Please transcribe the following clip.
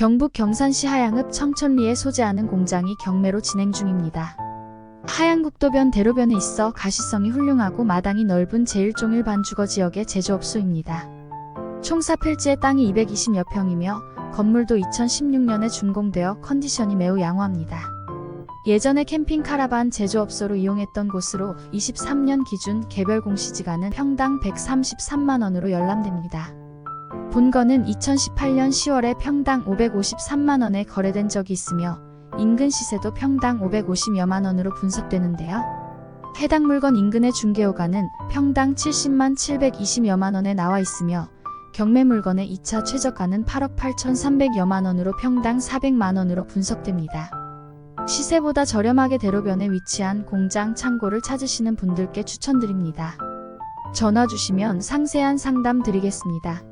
경북 경산시 하양읍 청천리에 소재하는 공장이 경매로 진행 중입니다. 하양국도변 대로변에 있어 가시성이 훌륭하고 마당이 넓은 제1종일 반주거 지역의 제조업소입니다. 총 4필지의 땅이 220여 평이며 건물도 2016년에 준공되어 컨디션이 매우 양호합니다. 예전에 캠핑 카라반 제조업소로 이용했던 곳으로 23년 기준 개별 공시지가는 평당 133만 원으로 열람됩니다. 본건은 2018년 10월에 평당 553만 원에 거래된 적이 있으며 인근 시세도 평당 550여만 원으로 분석되는데요. 해당 물건 인근의 중개호가는 평당 70만 720여만 원에 나와 있으며 경매 물건의 2차 최저가는 8억 8,300여만 원으로 평당 400만 원으로 분석됩니다. 시세보다 저렴하게 대로변에 위치한 공장 창고를 찾으시는 분들께 추천드립니다. 전화 주시면 상세한 상담 드리겠습니다.